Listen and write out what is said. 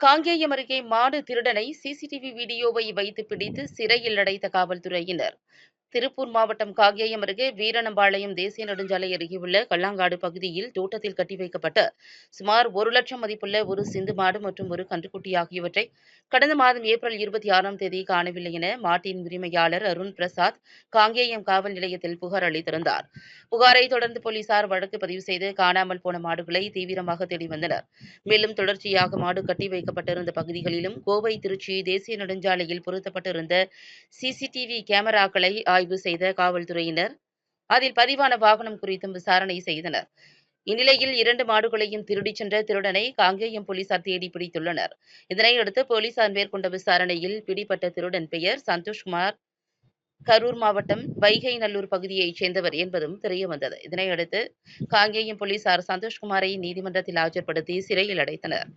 காங்கேயம் அருகே மாடு திருடனை சிசிடிவி வீடியோவை வைத்து பிடித்து சிறையில் அடைத்த காவல்துறையினர். திருப்பூர் மாவட்டம் காங்கேயம் அருகே வீரணம்பாளையம் தேசிய நெடுஞ்சாலை அருகேயுள்ள உள்ள கல்லாங்காடு பகுதியில் தோட்டத்தில் கட்டி வைக்கப்பட்ட சுமார் ஒரு லட்சம் மதிப்புள்ள ஒரு சிந்து மாடு மற்றும் ஒரு கன்றுக்குட்டி ஆகியவற்றை கடந்த மாதம் ஏப்ரல் இருபத்தி ஆறாம் தேதி காணவில்லை என மாட்டின் உரிமையாளர் அருண் பிரசாத் காங்கேயம் காவல் நிலையத்தில் புகார் அளித்திருந்தார். புகாரை தொடர்ந்து போலீசார் வழக்கு பதிவு செய்து காணாமல் போன மாடுகளை தீவிரமாக தேடி வந்தனர். மேலும் தொடர்ச்சியாக மாடு கட்டி வைக்கப்பட்டிருந்த பகுதிகளிலும் கோவை திருச்சி தேசிய நெடுஞ்சாலையில் பொருத்தப்பட்டிருந்த சிசிடிவி கேமராக்களை ஆய்வு செய்த காவல்துறையினர் அதில் பதிவான வாகனம் குறித்தும் விசாரணை செய்தனர். இந்நிலையில் இரண்டு மாடுகளையும் திருடிச் சென்ற திருடனை காங்கேயம் போலீசார் தேடி பிடித்துள்ளனர். இதனையடுத்து போலீசார் மேற்கொண்ட விசாரணையில் பிடிபட்ட திருடன் பெயர் சந்தோஷ்குமார். கரூர் மாவட்டம் வைகை நல்லூர் பகுதியைச் சேர்ந்தவர் என்பதும் தெரியவந்தது. இதனையடுத்து காங்கேயம் போலீசார் சந்தோஷ்குமாரை நீதிமன்றத்தில் ஆஜர்படுத்தி சிறையில் அடைத்தனர்.